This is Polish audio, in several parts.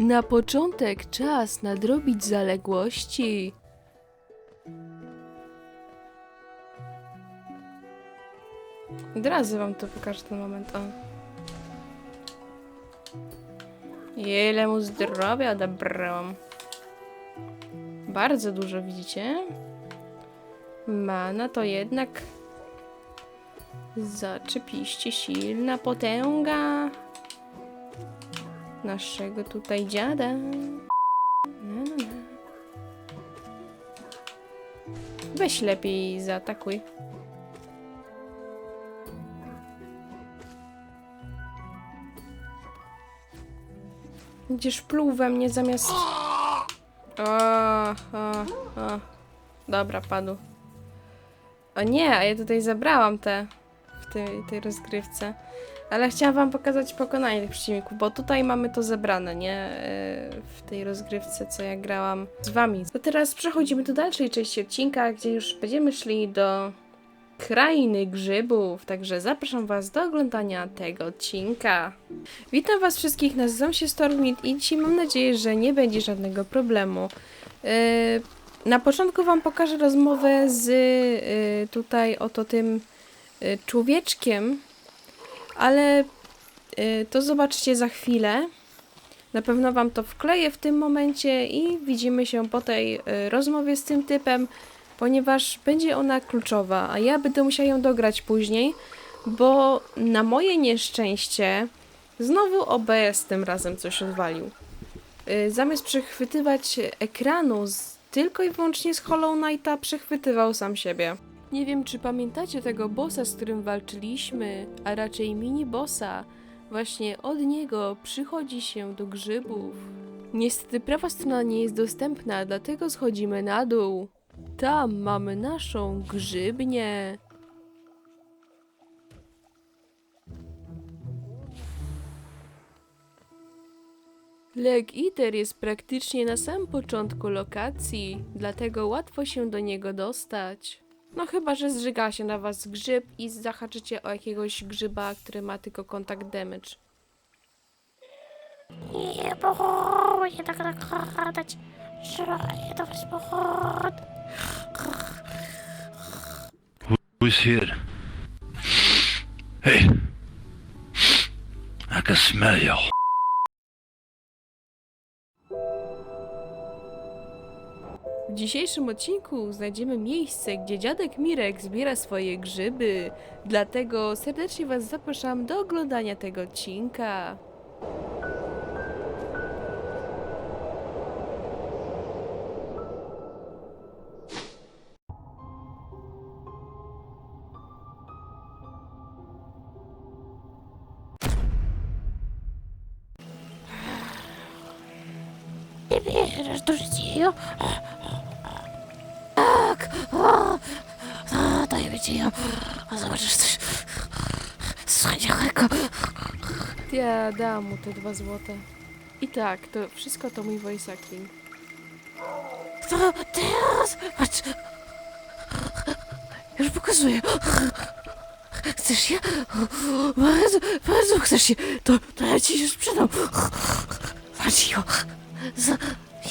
Na początek czas nadrobić zaległości. Od razu wam to pokażę ten moment. O. Ile mu zdrowia odebrałam. Bardzo dużo, widzicie? Mana to jednak zaczepiście silna potęga naszego tutaj dziada. Na, na, na. Weź lepiej zaatakuj. Będziesz pluł we mnie zamiast... O, o, o. Dobra, padł. O nie, a ja tutaj zabrałam te tej, tej rozgrywce. Ale chciałam wam pokazać pokonanie tych przeciwników, bo tutaj mamy to zebrane, nie? Yy, W tej rozgrywce, co ja grałam z wami. To teraz przechodzimy do dalszej części odcinka, gdzie już będziemy szli do krainy grzybów, także zapraszam was do oglądania tego odcinka. Witam was wszystkich, nazywam się Stormwind i dzisiaj mam nadzieję, że nie będzie żadnego problemu. Yy, na początku wam pokażę rozmowę z yy, tutaj oto tym człowieczkiem, ale y, to zobaczycie za chwilę. Na pewno Wam to wkleję w tym momencie i widzimy się po tej y, rozmowie z tym typem, ponieważ będzie ona kluczowa, a ja będę musiała ją dograć później, bo na moje nieszczęście znowu OBS tym razem coś odwalił. Y, Zamiast przechwytywać ekranu z, tylko i wyłącznie z Hollow Knighta, przechwytywał sam siebie. Nie wiem, czy pamiętacie tego bossa, z którym walczyliśmy, a raczej mini-bossa. Właśnie od niego przychodzi się do grzybów. Niestety prawa strona nie jest dostępna, dlatego schodzimy na dół. Tam mamy naszą grzybnię. Leg Eater jest praktycznie na samym początku lokacji, dlatego łatwo się do niego dostać. No chyba, że zżyga się na was grzyb i zahaczycie o jakiegoś grzyba, który ma tylko kontakt damage. Nie boję tak nakradać. Żałuję do was pochód. Who's here? Hey! I can smell you. Dzisiejszym odcinku znajdziemy miejsce, gdzie dziadek Mirek zbiera swoje grzyby. Dlatego serdecznie Was zapraszam do oglądania tego odcinka. Nie bierzesz do dajemy ci ją. A zobaczysz coś. Wspaniałego. Ja dam mu te dwa złote. I tak, to wszystko to mój voice acting. To teraz. Patrz. Już pokazuję. Chcesz je? Bardzo, bardzo chcesz je. To, to ja ci się sprzedam. Patrz ją.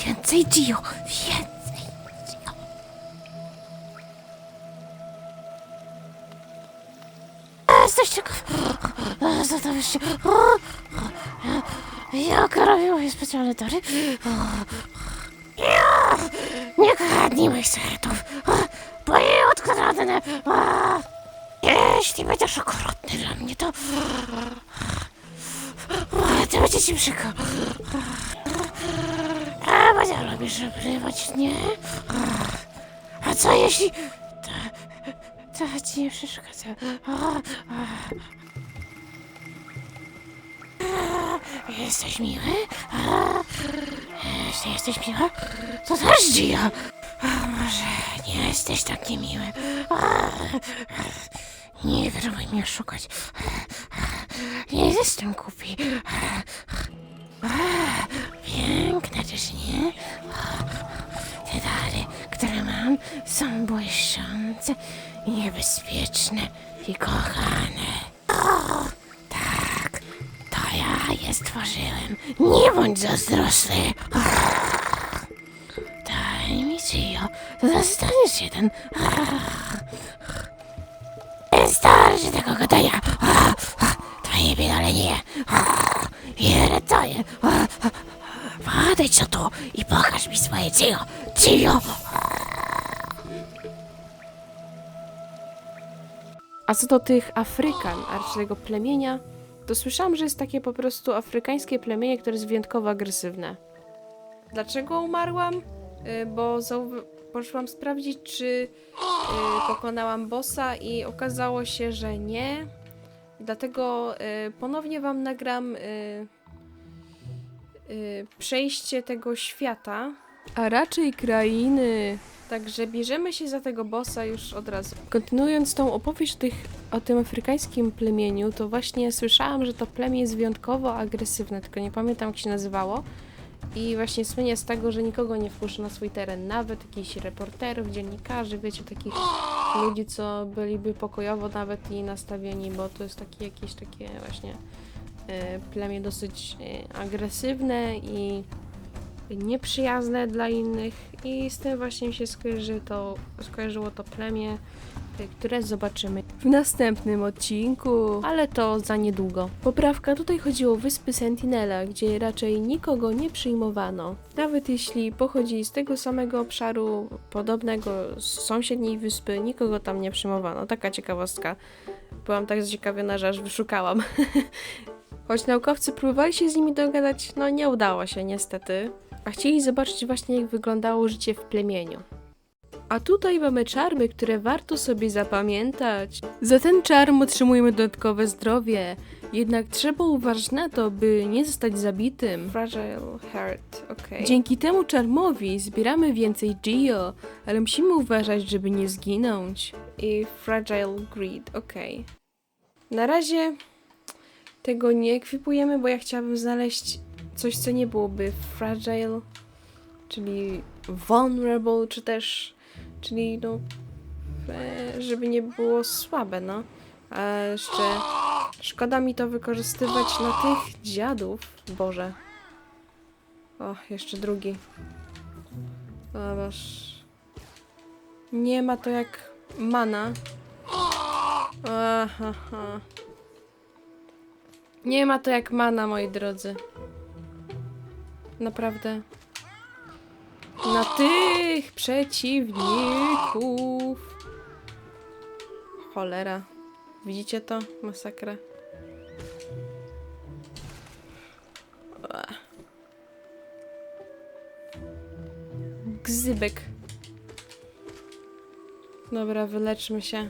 Więcej Dio. Więcej Jesteś ciekaw. Zastanawiasz się. Jaka robią moje specjalne? Ja! Nie kradnij moich serców! Bo je odkradnę! Jeśli będziesz okrutny dla mnie, to... To będzie ci przykro. A, bo nie lubisz obrywać, nie? A co jeśli... To ci nie przeszkadza. Jesteś miły? Jeśli jesteś miła, to też dzija. Może nie jesteś taki miły? Nie próbuj mnie szukać. Nie jestem głupi. Piękne, czyż nie? Są błyszczące i niebezpieczne i kochane. O, tak, to ja twoja stworzyłem. Nie bądź zazdrosny. Daj mi Gio, to dostaniesz jeden. Wystarczy tego gadania. Twoje to jest? Podejdź tu i pokaż mi swoje Gio. Gio. A co do tych Afrykan, a raczej tego plemienia, to słyszałam, że jest takie po prostu afrykańskie plemienie, które jest wyjątkowo agresywne. Dlaczego umarłam? Y, Bo poszłam sprawdzić, czy y, pokonałam bossa i okazało się, że nie. Dlatego y, ponownie wam nagram przejście tego świata, a raczej krainy. Także bierzemy się za tego bossa już od razu. Kontynuując tą opowieść tych, o tym afrykańskim plemieniu, to właśnie słyszałam, że to plemię jest wyjątkowo agresywne, tylko nie pamiętam jak się nazywało. I właśnie słynie z tego, że nikogo nie wpuszcza na swój teren, nawet jakichś reporterów, dziennikarzy, wiecie, takich ludzi, co byliby pokojowo nawet i nastawieni, bo to jest takie jakieś takie właśnie e, plemię dosyć e, agresywne i nieprzyjazne dla innych i z tym właśnie mi się skojarzy to, skojarzyło to plemię, y, które zobaczymy w następnym odcinku, ale to za niedługo. Poprawka tutaj chodziło o wyspy Sentinela, gdzie raczej nikogo nie przyjmowano. Nawet jeśli pochodzi z tego samego obszaru, podobnego z sąsiedniej wyspy, nikogo tam nie przyjmowano. Taka ciekawostka. Byłam tak zaciekawiona, że aż wyszukałam. Choć naukowcy próbowali się z nimi dogadać, no nie udało się niestety. A chcieli zobaczyć właśnie jak wyglądało życie w plemieniu. A tutaj mamy czarmy, które warto sobie zapamiętać. Za ten czarm otrzymujemy dodatkowe zdrowie. Jednak trzeba uważać na to, by nie zostać zabitym. Fragile heart, okej. Dzięki temu czarmowi zbieramy więcej Geo, ale musimy uważać, żeby nie zginąć. I fragile greed, okej. Na razie tego nie ekwipujemy, bo ja chciałabym znaleźć coś, co nie byłoby fragile, czyli vulnerable, czy też, czyli no, e, żeby nie było słabe, no. A jeszcze szkoda mi to wykorzystywać na tych dziadów. Boże. O, jeszcze drugi. O, boż. Nie ma to jak mana. Aha. Nie ma to jak mana, moi drodzy. Naprawdę. Na tych przeciwników. Cholera. Widzicie to? Masakra. Ua. Gzybek. Dobra, wyleczmy się.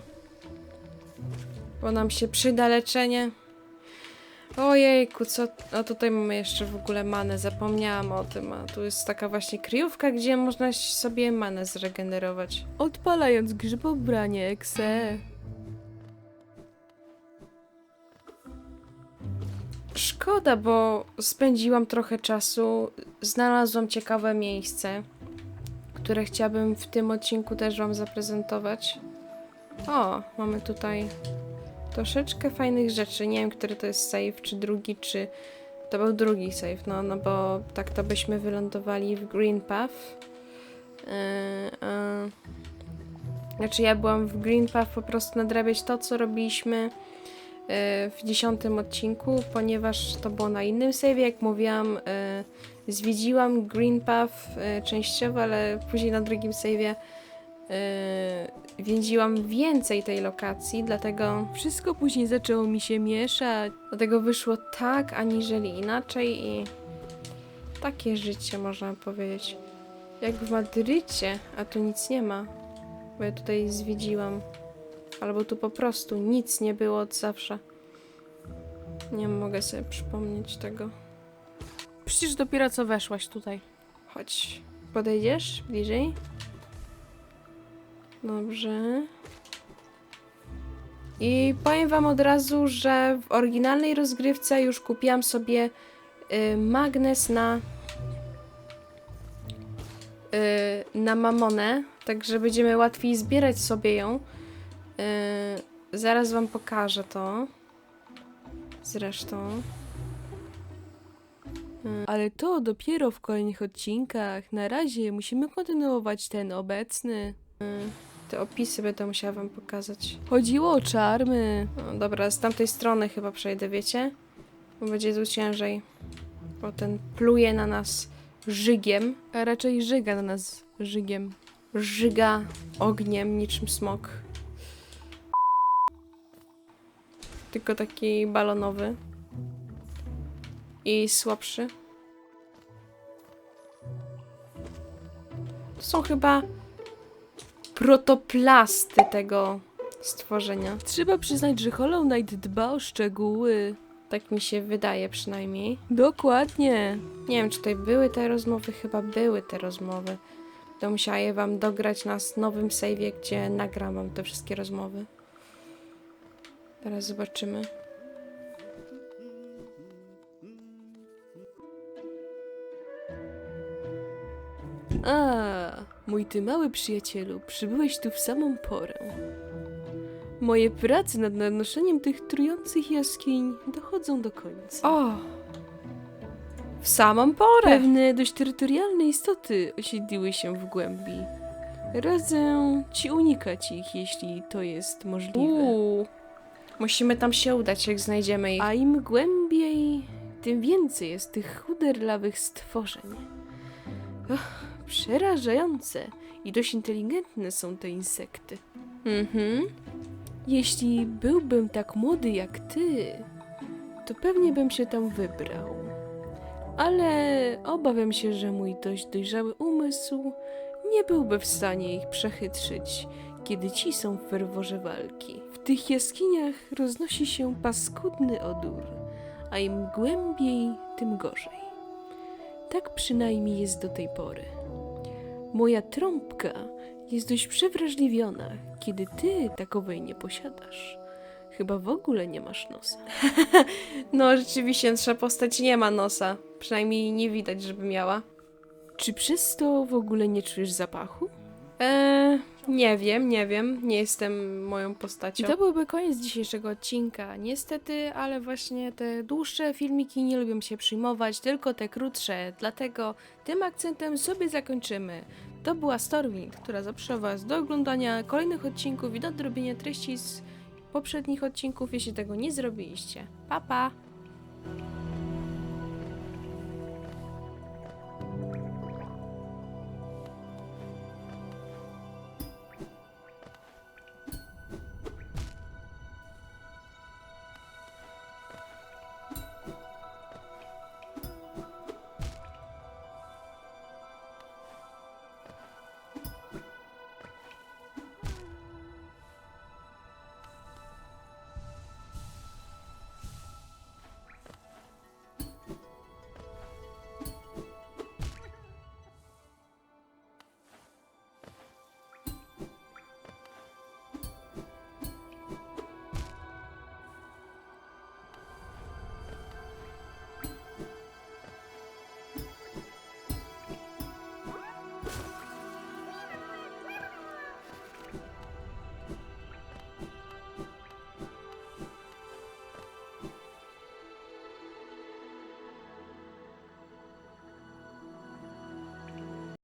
Bo nam się przyda leczenie. Ojejku, co... A tutaj mamy jeszcze w ogóle manę, zapomniałam o tym, a tu jest taka właśnie kryjówka, gdzie można sobie manę zregenerować. Odpalając grzybobranie ekse. Szkoda, bo spędziłam trochę czasu, znalazłam ciekawe miejsce, które chciałabym w tym odcinku też wam zaprezentować. O, mamy tutaj troszeczkę fajnych rzeczy. Nie wiem, który to jest save, czy drugi, czy to był drugi save, no, no bo tak to byśmy wylądowali w Green Path. Yy. Znaczy ja byłam w Green Path po prostu nadrabiać to, co robiliśmy yy, w dziesiątym odcinku, ponieważ to było na innym save, jak mówiłam, yy, zwiedziłam Green Path częściowo, ale później na drugim save'ie yy, więziłam więcej tej lokacji, dlatego wszystko później zaczęło mi się mieszać. Dlatego wyszło tak, aniżeli inaczej i takie życie można powiedzieć. Jak w Madrycie, a tu nic nie ma, bo ja tutaj zwiedziłam. Albo tu po prostu nic nie było od zawsze. Nie mogę sobie przypomnieć tego. Przecież dopiero co weszłaś tutaj. Chodź, podejdziesz bliżej? Dobrze. I powiem wam od razu, że w oryginalnej rozgrywce już kupiłam sobie y, magnes na y, na mamonę, także będziemy łatwiej zbierać sobie ją. Y, zaraz wam pokażę to. Zresztą. Mm, Ale to dopiero w kolejnych odcinkach. Na razie musimy kontynuować ten obecny. Te opisy będę musiała wam pokazać. Chodziło o czarmy. No, dobra, z tamtej strony chyba przejdę, wiecie? Bo będzie tu ciężej. Bo ten pluje na nas żygiem, a raczej żyga na nas żygiem. Żyga ogniem niczym smok. Tylko taki balonowy. I słabszy. To są chyba protoplasty tego stworzenia. Trzeba przyznać, że Hollow Knight dba o szczegóły. Tak mi się wydaje przynajmniej. Dokładnie. Nie wiem, czy tutaj były te rozmowy. Chyba były te rozmowy. To musiała je wam dograć na nowym save'ie, gdzie nagram wam te wszystkie rozmowy. Teraz zobaczymy. A, mój ty mały przyjacielu, przybyłeś tu w samą porę. Moje prace nad nanoszeniem tych trujących jaskiń dochodzą do końca. O! W samą porę! Pewne dość terytorialne istoty osiedliły się w głębi. Radzę ci unikać ich, jeśli to jest możliwe. Musimy tam się udać, jak znajdziemy ich. A im głębiej, tym więcej jest tych chuderlawych stworzeń. Och, przerażające i dość inteligentne są te insekty. Mhm. Jeśli byłbym tak młody jak ty, to pewnie bym się tam wybrał. Ale obawiam się, że mój dość dojrzały umysł nie byłby w stanie ich przechytrzyć, kiedy ci są w ferworze walki. W tych jaskiniach roznosi się paskudny odór, a im głębiej, tym gorzej. Tak przynajmniej jest do tej pory. Moja trąbka jest dość przewrażliwiona, kiedy ty takowej nie posiadasz. Chyba w ogóle nie masz nosa. no, rzeczywiście, nasza postać nie ma nosa. Przynajmniej nie widać, żeby miała. Czy przez to w ogóle nie czujesz zapachu? Eee, nie wiem, nie wiem. Nie jestem moją postacią. I to byłby koniec dzisiejszego odcinka. Niestety, ale właśnie te dłuższe filmiki nie lubią się przyjmować, tylko te krótsze. Dlatego tym akcentem sobie zakończymy. To była Storwind, która zaprasza Was do oglądania kolejnych odcinków i do odrobienia treści z poprzednich odcinków, jeśli tego nie zrobiliście. Pa, pa!